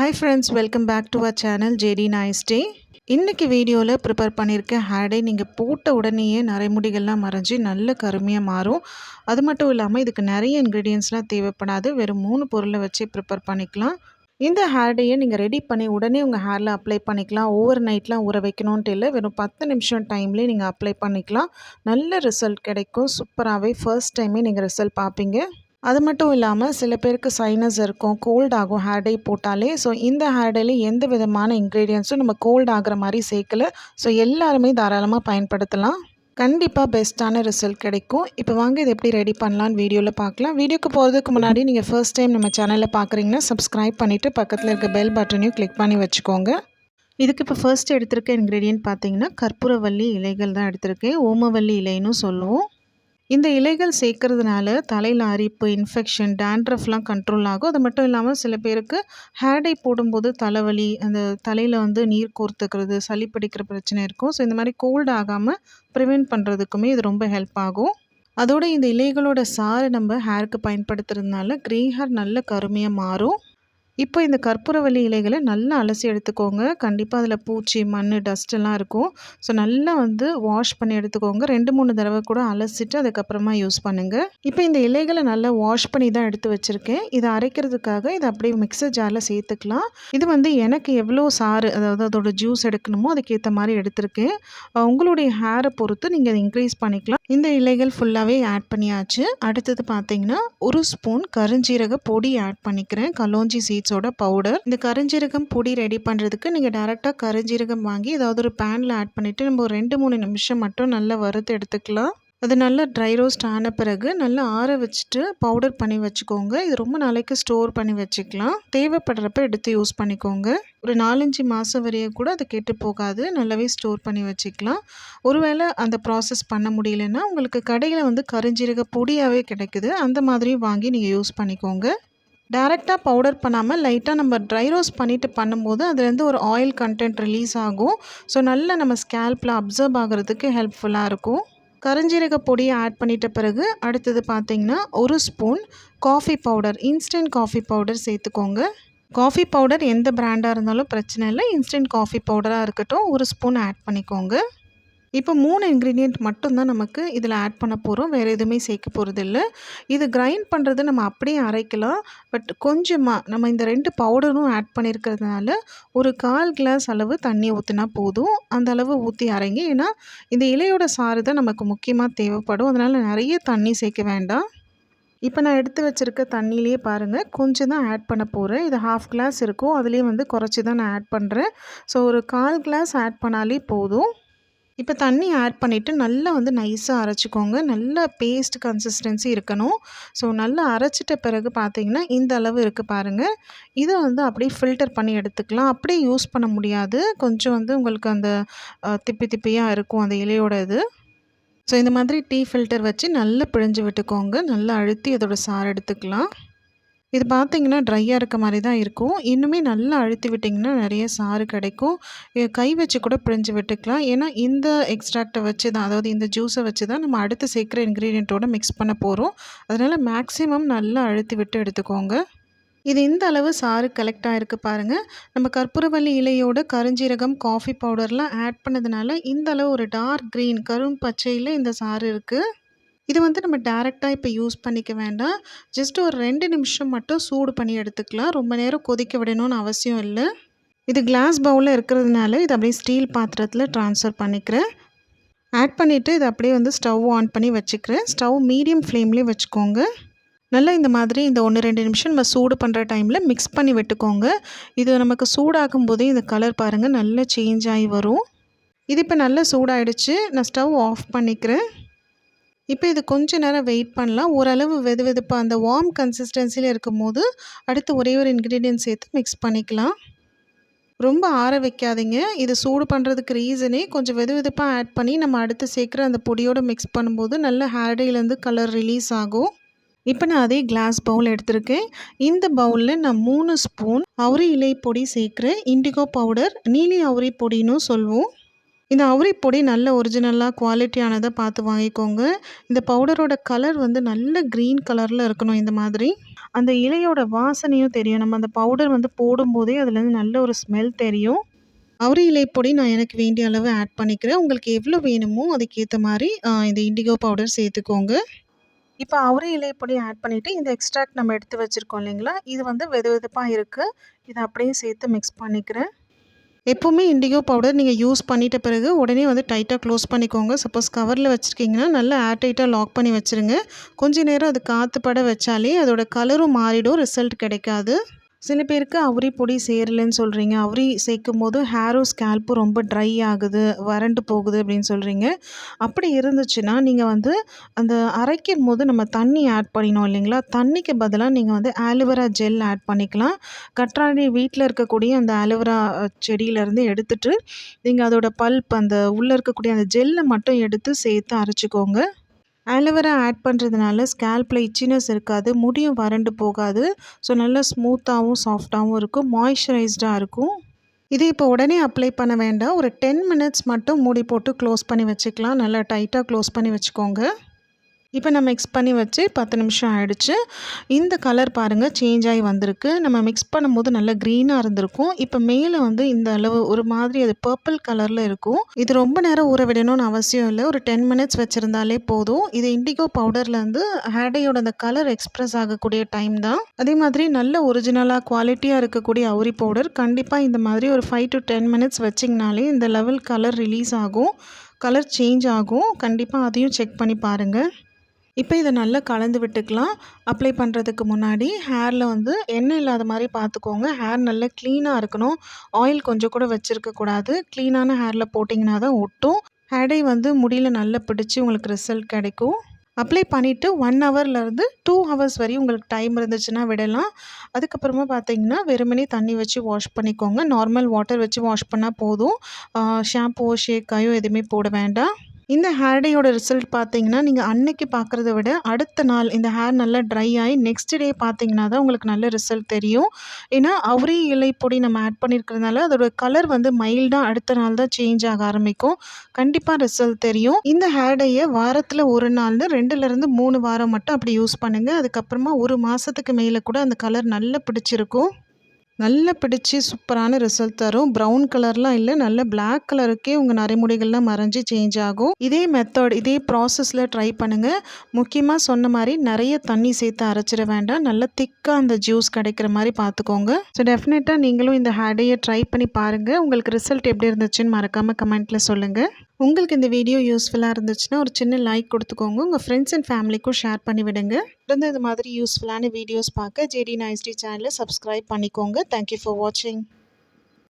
Hi friends welcome back to our channel JD nice day இன்றைக்கி வீடியோவில் prepare பண்ணியிருக்க ஹேடை நீங்கள் போட்ட உடனேயே நரைமுடிகள்லாம் மறைஞ்சி நல்ல கருமையாக மாறும். அது மட்டும் இல்லாமல் இதுக்கு நிறைய இன்க்ரீடியன்ஸ்லாம் தேவைப்படாது. வெறும் மூணு பொருளை வச்சு ப்ரிப்பேர் பண்ணிக்கலாம். இந்த ஹேர் நீங்கள் ரெடி பண்ணி உடனே உங்கள் ஹேரில் அப்ளை பண்ணிக்கலாம். ஓவர் நைட்லாம் ஊற வைக்கணுன்ட்டு இல்லை வெறும் பத்து நிமிஷம் டைம்லேயே நீங்கள் அப்ளை பண்ணிக்கலாம். நல்ல ரிசல்ட் கிடைக்கும். சூப்பராகவே ஃபர்ஸ்ட் டைமே நீங்கள் ரிசல்ட் பார்ப்பீங்க. அது மட்டும் இல்லாமல் சில பேருக்கு சைனஸ் இருக்கும் கோல்ட் ஆகும் ஹேர் டை போட்டாலே ஸோ இந்த ஹேர் எந்த விதமான இன்க்ரீடியன்ஸும் நம்ம கோல்ட் ஆகிற மாதிரி சேர்க்கல. ஸோ எல்லாருமே தாராளமாக பயன்படுத்தலாம். கண்டிப்பாக பெஸ்ட்டான ரிசல்ட் கிடைக்கும். இப்போ வாங்க இது எப்படி ரெடி பண்ணலான்னு வீடியோவில் பார்க்கலாம். வீடியோக்கு போகிறதுக்கு முன்னாடி நீங்கள் ஃபர்ஸ்ட் டைம் நம்ம சேனலில் பார்க்குறீங்கன்னா சப்ஸ்கிரைப் பண்ணிவிட்டு பக்கத்தில் இருக்க பெல் பட்டனையும் கிளிக் பண்ணி வச்சுக்கோங்க. இதுக்கு இப்போ ஃபர்ஸ்ட் எடுத்திருக்க இன்க்ரீடியன்ட் பார்த்தீங்கன்னா கற்பூரவல்லி இலைகள் தான் எடுத்திருக்கேன். ஓமவல்லி இலைன்னு சொல்லுவோம். இந்த இலைகள் சேர்க்கறதுனால தலையில் அரிப்பு இன்ஃபெக்ஷன் டேண்ட்ரஃப்லாம் கண்ட்ரோல் ஆகும். அது மட்டும் இல்லாமல் சில பேருக்கு ஹேர் டை போடும்போது தலைவலி அந்த தலையில் வந்து நீர் கோர்த்துக்கிறது சளி பிடிக்கிற பிரச்சனை இருக்கும். ஸோ இந்த மாதிரி கோல்டு ஆகாமல் ப்ரிவெண்ட் பண்ணுறதுக்குமே இது ரொம்ப ஹெல்ப் ஆகும். அதோட இந்த இலைகளோட சாறு நம்ம ஹேருக்கு பயன்படுத்துறதுனால க்ரே ஹேர் நல்ல கருமையாக மாறும். இப்போ இந்த கற்பூரவள்ளி இலைகளை நல்லா அலசி எடுத்துக்கோங்க. கண்டிப்பாக அதில் பூச்சி மண் டஸ்ட் எல்லாம் இருக்கும். ஸோ நல்லா வந்து வாஷ் பண்ணி எடுத்துக்கோங்க. ரெண்டு மூணு தடவை கூட அலசிட்டு அதுக்கப்புறமா யூஸ் பண்ணுங்கள் இப்போ இந்த இலைகளை நல்லா வாஷ் பண்ணி தான் எடுத்து வச்சுருக்கேன். இதை அரைக்கிறதுக்காக இதை அப்படியே மிக்சர் ஜாரில் சேர்த்துக்கலாம். இது வந்து எனக்கு எவ்வளோ சாறு அதாவது அதோட ஜூஸ் எடுக்கணுமோ அதுக்கேற்ற மாதிரி எடுத்திருக்கேன். உங்களுடைய ஹேரை பொறுத்து நீங்கள் அதை இன்க்ரீஸ் பண்ணிக்கலாம். இந்த இலைகள் ஃபுல்லாகவே ஆட் பண்ணியாச்சு. அடுத்தது பார்த்தீங்கன்னா ஒரு ஸ்பூன் கருஞ்சீரக பொடி ஆட் பண்ணிக்கிறேன். கலோஞ்சி சீட்ஸோட பவுடர் இந்த கருஞ்சீரகம் பொடி ரெடி பண்ணுறதுக்கு நீங்கள் டேரெக்டாக கருஞ்சீரகம் வாங்கி ஏதாவது ஒரு பேனில் ஆட் பண்ணிவிட்டு நம்ம ஒரு ரெண்டு மூணு நிமிஷம் மட்டும் நல்லா வறுத்து எடுத்துக்கலாம். அது நல்லா ட்ரை ரோஸ்ட் ஆன பிறகு நல்லா ஆற வச்சுட்டு பவுடர் பண்ணி வச்சுக்கோங்க. இது ரொம்ப நாளைக்கு ஸ்டோர் பண்ணி வச்சுக்கலாம். தேவைப்படுறப்ப எடுத்து யூஸ் பண்ணிக்கோங்க. ஒரு நாலஞ்சு மாதம் வரைய கூட அது கெட்டு போகாது. நல்லாவே ஸ்டோர் பண்ணி வச்சுக்கலாம். ஒருவேளை அந்த ப்ராசஸ் பண்ண முடியலன்னா உங்களுக்கு கடையில் வந்து கருஞ்சீரக பொடியாகவே கிடைக்குது. அந்த மாதிரியும் வாங்கி நீங்கள் யூஸ் பண்ணிக்கோங்க. டேரெக்டாக பவுடர் பண்ணாமல் லைட்டாக நம்ம ட்ரை ரோஸ்ட் பண்ணிவிட்டு பண்ணும்போது அதுலேருந்து ஒரு ஆயில் கண்டென்ட் ரிலீஸ் ஆகும். ஸோ நல்லா நம்ம ஸ்கேல்பில் அப்சர்வ் ஆகிறதுக்கு ஹெல்ப்ஃபுல்லாக இருக்கும். கருஞ்சீரக பொடியை ஆட் பண்ணிட்ட பிறகு அடுத்தது பார்த்திங்கன்னா ஒரு spoon coffee powder instant coffee powder சேர்த்துக்கோங்க. காஃபி பவுடர் எந்த பிராண்டாக இருந்தாலும் பிரச்சனை இல்லை. இன்ஸ்டன்ட் காஃபி பவுடராக இருக்கட்டும் ஒரு ஸ்பூன் ஆட் பண்ணிக்கோங்க. இப்போ மூணு இன்க்ரீடியண்ட் மட்டும்தான் நமக்கு இதில் ஆட் பண்ண போகிறோம் வேறு எதுவுமே சேர்க்க போகிறது இல்லை இது கிரைண்ட் பண்ணுறது நம்ம அப்படியே அரைக்கலாம். பட் கொஞ்சமாக நம்ம இந்த ரெண்டு பவுடரும் ஆட் பண்ணியிருக்கிறதுனால ஒரு கால் கிளாஸ் அளவு தண்ணி ஊற்றினா போதும். அந்த அளவு ஊற்றி அரைங்க. ஏன்னா இந்த இலையோட சாறு தான் நமக்கு முக்கியமாக தேவைப்படும். அதனால் நிறைய தண்ணி சேர்க்க வேண்டாம். இப்போ நான் எடுத்து வச்சுருக்க தண்ணியிலே பாருங்கள் கொஞ்சம் தான் ஆட் பண்ண போகிறேன் இது ஹாஃப் கிளாஸ் இருக்கும். அதுலேயே வந்து குறைச்சி தான் நான் ஆட் பண்ணுறேன் ஸோ ஒரு கால் கிளாஸ் ஆட் பண்ணாலே போதும். இப்போ தண்ணி ஆட் பண்ணிவிட்டு நல்லா வந்து நைஸாக அரைச்சிக்கோங்க. நல்ல பேஸ்ட் கன்சிஸ்டன்சி இருக்கணும். ஸோ நல்லா அரைச்சிட்ட பிறகு பார்த்தீங்கன்னா இந்த அளவு இருக்குது பாருங்கள் இதை வந்து அப்படியே ஃபில்டர் பண்ணி எடுத்துக்கலாம். அப்படியே யூஸ் பண்ண முடியாது. கொஞ்சம் வந்து உங்களுக்கு அந்த திப்பி திப்பியாக இருக்கும் அந்த இலையோட இது. ஸோ இந்த மாதிரி டீ ஃபில்டர் வச்சு நல்லா பிழிஞ்சு விட்டுக்கோங்க. நல்லா அழுத்தி அதோடய சாறு எடுத்துக்கலாம். இது பார்த்திங்கன்னா ட்ரையாக இருக்க மாதிரி தான் இருக்கும். இன்னுமே நல்லா அழுத்தி விட்டிங்கன்னா நிறைய சாறு கிடைக்கும். கை வச்சு கூட பிழிஞ்சு விட்டுக்கலாம். ஏன்னா இந்த எக்ஸ்ட்ராக்டை வச்சு தான் அதாவது இந்த ஜூஸை வச்சு தான் நம்ம அடுத்து சேர்க்குற இன்க்ரீடியண்ட்டோடு மிக்ஸ் பண்ண போகிறோம் அதனால் மேக்ஸிமம் நல்லா அழுத்தி விட்டு எடுத்துக்கோங்க. இது இந்த அளவு சாறு கலெக்ட் ஆகிருக்கு பாருங்கள் நம்ம கற்பூரவள்ளி இலையோட கருஞ்சீரகம் காஃபி பவுடர்லாம் ஆட் பண்ணதுனால இந்த அளவு ஒரு டார்க் க்ரீன் கரும் பச்சையில் இந்த சாறு இருக்குது இது வந்து நம்ம டேரெக்டாக இப்போ யூஸ் பண்ணிக்க வேண்டாம். ஜஸ்ட் ஒரு ரெண்டு நிமிஷம் மட்டும் சூடு பண்ணி எடுத்துக்கலாம். ரொம்ப நேரம் கொதிக்க விடணும்னு அவசியம் இல்லை. இது கிளாஸ் பவுலில் இருக்கிறதுனால இது அப்படியே ஸ்டீல் பாத்திரத்தில் ட்ரான்ஸ்ஃபர் பண்ணிக்கிறேன். ஆட் பண்ணிவிட்டு இதை அப்படியே வந்து ஸ்டவ் ஆன் பண்ணி வச்சுக்கிறேன். ஸ்டவ் மீடியம் ஃப்ளேம்லேயே வச்சுக்கோங்க. நல்லா இந்த மாதிரி இந்த ஒன்று ரெண்டு நிமிஷம் நம்ம சூடு பண்ணுற டைமில் மிக்ஸ் பண்ணி விட்டுக்கோங்க. இது நமக்கு சூடாகும் போதே இந்த கலர் பாருங்கள் நல்லா சேஞ்ச் ஆகி வரும். இது இப்போ நல்லா சூடாயிடுச்சு. நான் ஸ்டவ் ஆஃப் பண்ணிக்கிறேன். இப்போ இது கொஞ்ச நேரம் வெயிட் பண்ணலாம். ஓரளவு வெது வெதுப்பாக அந்த வார்ம் கன்சிஸ்டன்சியில் இருக்கும் போது அடுத்து ஒரே ஒரு இன்க்ரீடியன்ட் சேர்த்து மிக்ஸ் பண்ணிக்கலாம். ரொம்ப ஆற வைக்காதீங்க. இது சூடு பண்ணுறதுக்கு ரீசனே கொஞ்சம் வெது வெதுப்பாக ஆட் பண்ணி நம்ம அடுத்து சேர்க்குற அந்த பொடியோடு மிக்ஸ் பண்ணும்போது நல்ல ஹேர்டேலேருந்து கலர் ரிலீஸ் ஆகும். இப்போ நான் அதே கிளாஸ் பவுல் எடுத்திருக்கேன். இந்த பவுலில் நான் மூணு ஸ்பூன் அவுரி இலை பொடி சேர்க்குறேன். இண்டிகோ பவுடர் நீலி அவுரி பொடின்னு சொல்லுவோம். இந்த அவுரி பொடி நல்ல ஒரிஜினலாக குவாலிட்டியானதை பார்த்து வாங்கிக்கோங்க. இந்த பவுடரோட கலர் வந்து நல்ல க்ரீன் கலரில் இருக்கணும் இந்த மாதிரி. அந்த இலையோட வாசனையும் தெரியும். நம்ம அந்த பவுடர் வந்து போடும்போதே அதுலேருந்து நல்ல ஒரு ஸ்மெல் தெரியும். அவரை இலை பொடி நான் எனக்கு வேண்டிய அளவு ஆட் பண்ணிக்கிறேன். உங்களுக்கு எவ்வளோ வேணுமோ அதுக்கேற்ற மாதிரி இந்த இண்டிகோ பவுடர் சேர்த்துக்கோங்க. இப்போ அவரை இலை பொடி ஆட் பண்ணிவிட்டு இந்த எக்ஸ்ட்ராக்ட் நம்ம எடுத்து வச்சுருக்கோம் இல்லைங்களா? இது வந்து வெது வெதுப்பாக இருக்குது இதை அப்படியே சேர்த்து மிக்ஸ் பண்ணிக்கிறேன். எப்போவுமே இண்டிகோ பவுடர் நீங்கள் யூஸ் பண்ணிட்ட பிறகு உடனே வந்து டைட்டாக க்ளோஸ் பண்ணிக்கோங்க. சப்போஸ் கவரில் வச்சுருக்கீங்கன்னா நல்லா ஏர் டைட்டாக லாக் பண்ணி வச்சுருங்க. கொஞ்ச நேரம் அது காற்று பட வச்சாலே அதோட கலரும் மாறிடும் ரிசல்ட் கிடைக்காது. சில பேருக்கு அவுரி பொடி சேரலைன்னு சொல்கிறீங்க அவுரி சேர்க்கும் போது ஹேரும் ஸ்கேல்ப்பும் ரொம்ப ட்ரை ஆகுது வறண்டு போகுது அப்படின்னு சொல்கிறீங்க அப்படி இருந்துச்சுன்னா நீங்கள் வந்து அந்த அரைக்கும் போது நம்ம தண்ணி ஆட் பண்ணினோம் இல்லைங்களா? தண்ணிக்கு பதிலாக நீங்கள் வந்து ஆலோவேரா ஜெல் ஆட் பண்ணிக்கலாம். கற்றாழை வீட்டில் இருக்கக்கூடிய அந்த ஆலோவேரா செடியிலேருந்து எடுத்துட்டு நீங்கள் அதோட பல்ப் அந்த உள்ளே இருக்கக்கூடிய அந்த ஜெல்லை மட்டும் எடுத்து சேர்த்து அரைச்சிக்கோங்க. ஆலோவேரா ஆட் பண்ணுறதுனால ஸ்கேல்பில் இச்சினஸ் இருக்காது முடியும் வறண்டு போகாது. ஸோ நல்லா ஸ்மூத்தாகவும் சாஃப்டாகவும் இருக்கும் மாய்ஸ்சரைஸ்டாக இருக்கும். இது இப்போ உடனே அப்ளை பண்ண வேண்டாம். ஒரு டென் மினிட்ஸ் மட்டும் மூடி போட்டு க்ளோஸ் பண்ணி வச்சுக்கலாம். நல்லா டைட்டாக க்ளோஸ் பண்ணி வச்சுக்கோங்க. இப்போ நம்ம மிக்ஸ் பண்ணி வச்சு பத்து நிமிஷம் ஆகிடுச்சு இந்த கலர் பாருங்கள் சேஞ்ச் ஆகி வந்திருக்கு. நம்ம மிக்ஸ் பண்ணும்போது நல்லா க்ரீனாக இருந்திருக்கும். இப்போ மேலே வந்து இந்த அளவு ஒரு மாதிரி அது பர்பிள் கலரில் இருக்கும். இது ரொம்ப நேரம் ஊற விடணும்னு அவசியம் இல்லை. ஒரு டென் மினிட்ஸ் வச்சுருந்தாலே போதும். இது இண்டிகோ பவுடர்லேருந்து ஹேடையோட அந்த கலர் எக்ஸ்ப்ரெஸ் ஆகக்கூடிய டைம் தான். அதே மாதிரி நல்ல ஒரிஜினலாக குவாலிட்டியாக இருக்கக்கூடிய அவுரி பவுடர் கண்டிப்பாக இந்த மாதிரி ஒரு ஃபைவ் டு டென் மினிட்ஸ் வச்சிங்கனாலே இந்த லெவல் கலர் ரிலீஸ் ஆகும். கலர் சேஞ்ச் ஆகும். கண்டிப்பாக அதையும் செக் பண்ணி பாருங்கள் இப்போ இதை நல்லா கலந்து விட்டுக்கலாம். அப்ளை பண்ணுறதுக்கு முன்னாடி ஹேரில் வந்து எண்ணெய் இல்லாத மாதிரி பார்த்துக்கோங்க. ஹேர் நல்லா க்ளீனாக இருக்கணும். ஆயில் கொஞ்சம் கூட வச்சுருக்கக்கூடாது க்ளீனான ஹேரில் போட்டிங்கன்னா தான் ஒட்டும். ஹேடை வந்து முடியில் நல்லா பிடிச்சி உங்களுக்கு ரிசல்ட் கிடைக்கும். அப்ளை பண்ணிவிட்டு ஒன் ஹவர்லேருந்து டூ ஹவர்ஸ் வரையும் உங்களுக்கு டைம் இருந்துச்சுன்னா விடலாம். அதுக்கப்புறமா பார்த்தீங்கன்னா வெறுமனே தண்ணி வச்சு வாஷ் பண்ணிக்கோங்க. நார்மல் வாட்டர் வச்சு வாஷ் பண்ணால் போதும். ஷாம்புவோ ஷேக்காயோ எதுவுமே போட வேண்டாம். இந்த ஹேர் டேயோட ரிசல்ட் பார்த்தீங்கன்னா நீங்கள் அன்னைக்கு பார்க்குறத விட அடுத்த நாள் இந்த ஹேர் நல்லா ட்ரை ஆகி நெக்ஸ்ட் டே பார்த்தீங்கன்னா தான் உங்களுக்கு நல்ல ரிசல்ட் தெரியும். ஏன்னா அவரி இலை பொடி நம்ம ஆட் பண்ணியிருக்கிறதுனால அதோட கலர் வந்து மைல்டாக அடுத்த நாள் தான் சேஞ்ச் ஆக ஆரம்பிக்கும். கண்டிப்பாக ரிசல்ட் தெரியும். இந்த ஹேர் டேயை வாரத்தில் ஒரு நாள்னு ரெண்டுலேருந்து மூணு வாரம் மட்டும் அப்படி யூஸ் பண்ணுங்கள் அதுக்கப்புறமா ஒரு மாதத்துக்கு மேலே கூட அந்த கலர் நல்லா பிடிச்சிருக்கும். நல்லா பிடிச்சி சூப்பரான ரிசல்ட் தரும். ப்ரௌன் கலர்லாம் இல்லை நல்ல பிளாக் கலருக்கே உங்கள் நரைமுடிகள்லாம் மறைஞ்சி சேஞ்ச் ஆகும். இதே மெத்தட் இதே ப்ராசஸில் ட்ரை பண்ணுங்கள் முக்கியமாக சொன்ன மாதிரி நிறைய தண்ணி சேர்த்து அரைச்சிட வேண்டாம். நல்லா திக்காக அந்த ஜூஸ் கிடைக்கிற மாதிரி பார்த்துக்கோங்க. ஸோ டெஃபினட்டாக நீங்களும் இந்த ஹேடையை ட்ரை பண்ணி பாருங்கள் உங்களுக்கு ரிசல்ட் எப்படி இருந்துச்சுன்னு மறக்காமல் கமெண்ட்டில் சொல்லுங்கள் உங்களுக்கு இந்த வீடியோ யூஸ்ஃபுல்லாக இருந்துச்சுன்னா ஒரு சின்ன லைக் கொடுத்துக்கோங்க. உங்கள் ஃப்ரெண்ட்ஸ் அண்ட் ஃபேமிலிக்கும் ஷேர் பண்ணி விடுங்க. தொடர்ந்து இந்த மாதிரி யூஸ்ஃபுல்லான வீடியோஸ் பார்க்க ஜேடி நைஸ்டி சேனலை சப்ஸ்கிரைப் பண்ணிக்கோங்க. தேங்க்யூ ஃபார் வாட்சிங்